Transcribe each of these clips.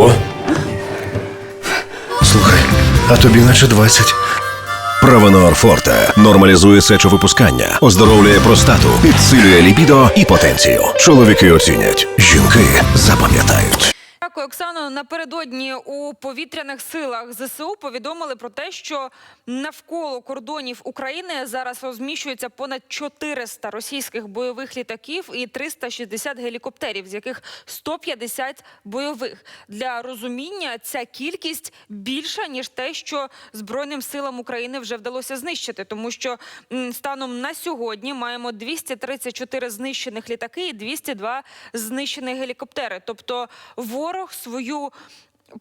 Ого. Слухай, а тобі наче 20. Провенор Форте нормалізує сечовипускання, оздоровлює простату, підсилює ліпідо і потенцію. Чоловіки оцінять, жінки запам'ятають. Дякую, Оксано. Напередодні у повітряних силах ЗСУ повідомили про те, що навколо кордонів України зараз розміщується понад 400 російських бойових літаків і 360 гелікоптерів, з яких 150 бойових. Для розуміння ця кількість більша ніж те, що Збройним силам України вже вдалося знищити, тому що станом на сьогодні маємо 234 знищених літаки і 202 знищених гелікоптери. Тобто ворог свою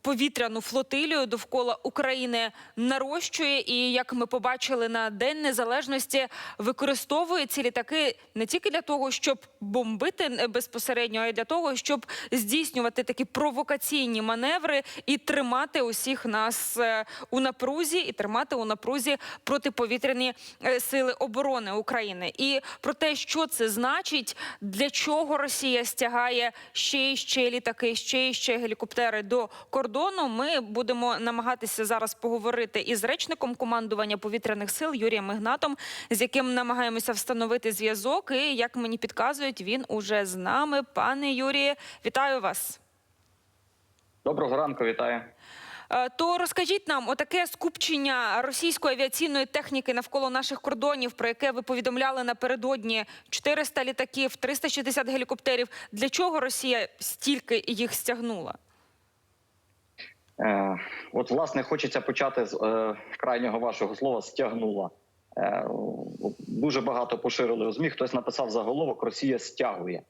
повітряну флотилію довкола України нарощує, і як ми побачили на День Незалежності, використовує ці літаки не тільки для того, щоб бомбити безпосередньо, а й для того, щоб здійснювати такі провокаційні маневри і тримати усіх нас е, у напрузі, і тримати у напрузі протиповітряні е, сили оборони України. І про те, що це значить, для чого Росія стягає ще і ще літаки, ще і ще гелікоптери до кордону. Ми будемо намагатися зараз поговорити із речником командування повітряних сил Юрієм Ігнатом, з яким намагаємося встановити зв'язок. І як мені підказують, він уже з нами. Пане Юріє, вітаю вас. Доброго ранку, вітаю. Е, То розкажіть нам отаке скупчення російської авіаційної техніки навколо наших кордонів, про яке ви повідомляли напередодні 400 літаків, 360 гелікоптерів. Для чого Росія стільки їх стягнула? Е, от, власне, хочеться почати з е, крайнього вашого слова стягнула. Е, дуже багато поширили у ЗМІ. Хтось написав заголовок Росія стягує.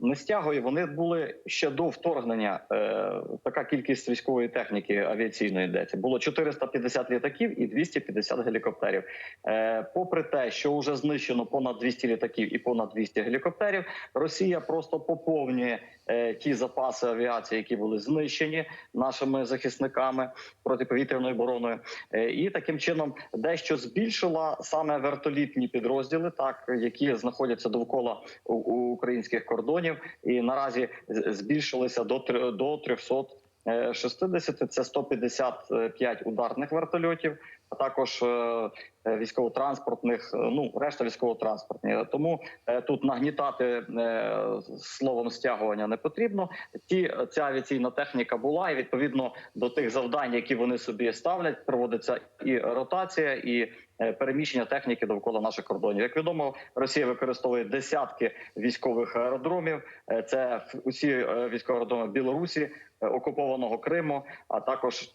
Не стягує, вони були ще до вторгнення. Е, така кількість військової техніки авіаційної йдеться. Було 450 літаків і 250 гелікоптерів. Е, попри те, що вже знищено понад 200 літаків і понад 200 гелікоптерів, Росія просто поповнює е, ті запаси авіації, які були знищені нашими захисниками протиповітряною обороною, Е, і таким чином дещо збільшила саме вертолітні підрозділи, так які знаходяться довкола у- у українських кордонів, і наразі збільшилися до до 300 е, 60 – це 155 ударних вертольотів, а також е, військово-транспортних, е, ну решта військово-транспортні. Тому е, тут нагнітати е, словом стягування не потрібно. Ті ця авіаційна техніка була, і відповідно до тих завдань, які вони собі ставлять, проводиться і ротація, і е, переміщення техніки довкола наших кордонів. Як відомо, Росія використовує десятки військових аеродромів. Е, Це усі е, військові аеродроми Білорусі, е, окупованого Криму, а також е,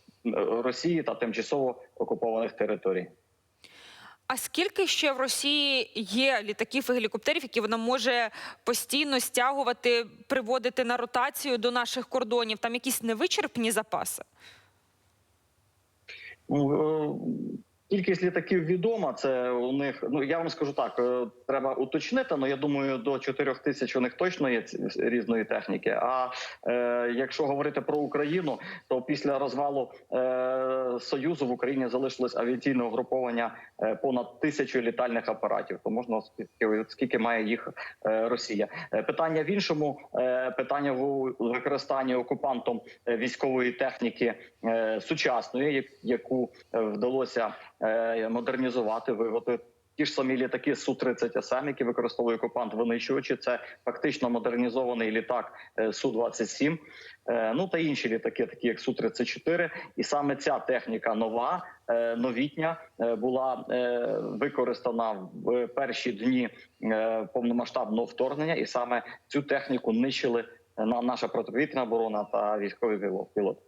Росії та тимчасово окупованих територій. А скільки ще в Росії є літаків і гелікоптерів, які вона може постійно стягувати, приводити на ротацію до наших кордонів? Там якісь невичерпні запаси? Ну, Кількість літаків відома. Це у них. Ну я вам скажу так. е, Треба уточнити. але я думаю, до 4 тисяч у них точно є різної техніки. А е, якщо говорити про Україну, то після розвалу е, союзу в Україні залишилось авіаційне угруповання е, понад тисячу літальних апаратів. То можна скільки, має їх е, Росія. Питання в іншому. Питання в використанні окупантом військової техніки сучасної, яку вдалося модернізувати, виготовити. Ті ж самі літаки су 30 СМ, які використовує окупант винищувачі. Це фактично модернізований літак су 27 Ну та інші літаки, такі як су 34 І саме ця техніка нова, е, новітня, е, була е, використана в перші дні е, повномасштабного вторгнення, і саме цю техніку нищили е, на наша протиповітряна оборона та військові пілоти.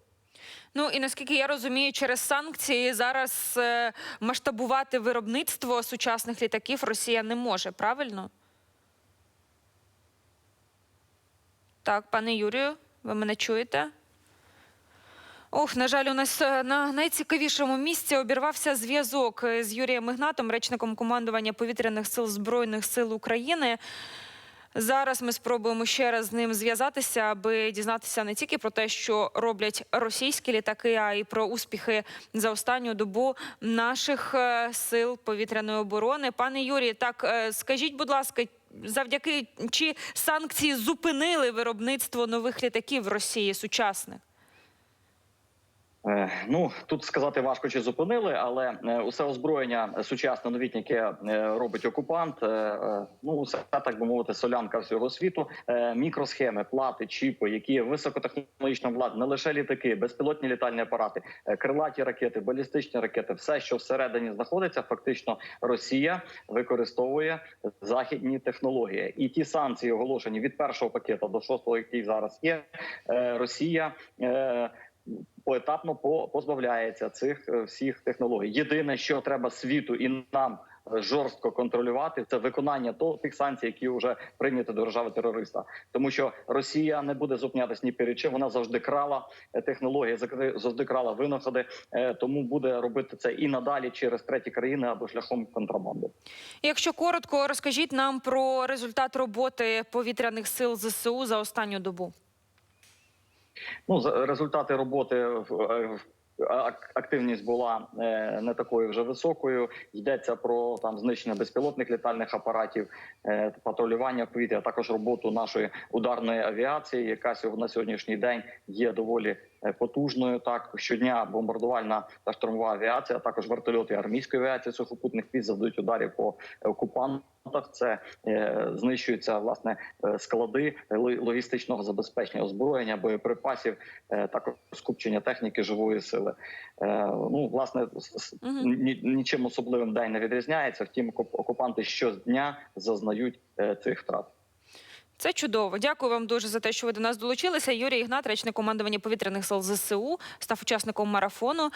Ну і наскільки я розумію, через санкції зараз е, масштабувати виробництво сучасних літаків Росія не може, правильно? Так, пане Юрію, ви мене чуєте? Ох, на жаль, у нас е, на найцікавішому місці обірвався зв'язок е, з Юрієм Ігнатом, речником командування повітряних сил Збройних сил України. Зараз ми спробуємо ще раз з ним зв'язатися, аби дізнатися не тільки про те, що роблять російські літаки, а й про успіхи за останню добу наших е, сил повітряної оборони. Пане Юрій, так е, скажіть, будь ласка, завдяки чи санкції зупинили виробництво нових літаків в Росії сучасних? Е, Ну тут сказати важко чи зупинили, але е, усе озброєння сучасне новітнє, яке е, робить окупант. Ну усе так би мовити, солянка всього світу. Мікросхеми, плати, чіпи, які високотехнологічно владні, не лише літаки, безпілотні літальні апарати, крилаті ракети, балістичні ракети, все, що всередині знаходиться, фактично Росія використовує західні технології. І ті санкції, оголошені від першого пакета до шостого, який зараз є, Росія. Поетапно по- позбавляється цих е, всіх технологій. Єдине, що треба світу і нам е, жорстко контролювати, це виконання то тих санкцій, які вже прийняті до держави терориста, тому що Росія не буде зупинятись ні перед чим. Вона завжди крала е, технології, завжди крала винаходи, тому буде робити це і надалі через треті країни або шляхом контрабанди. Якщо коротко, розкажіть нам про результат роботи повітряних сил ЗСУ за останню добу. Ну результати роботи в- е, активність була е, не такою вже високою. Йдеться про там знищення безпілотних літальних апаратів, е, патрулювання повітря, а також роботу нашої ударної авіації, яка на сьогоднішній день є доволі потужною. Так щодня бомбардувальна та штурмова авіація, а також вертольоти армійської авіації сухопутних військ завдають ударів по окупантах. Це е, знищуються власне е, склади логістичного забезпечення озброєння, боєприпасів, е, також скупчення техніки живої сили. Е, Ну власне нічим особливим день не відрізняється. Втім, окуп- окупанти щодня зазнають е, цих втрат. Це чудово. Дякую вам дуже за те, що ви до нас долучилися. Юрій Ігнат, речник командування повітряних сил ЗСУ, став учасником марафону.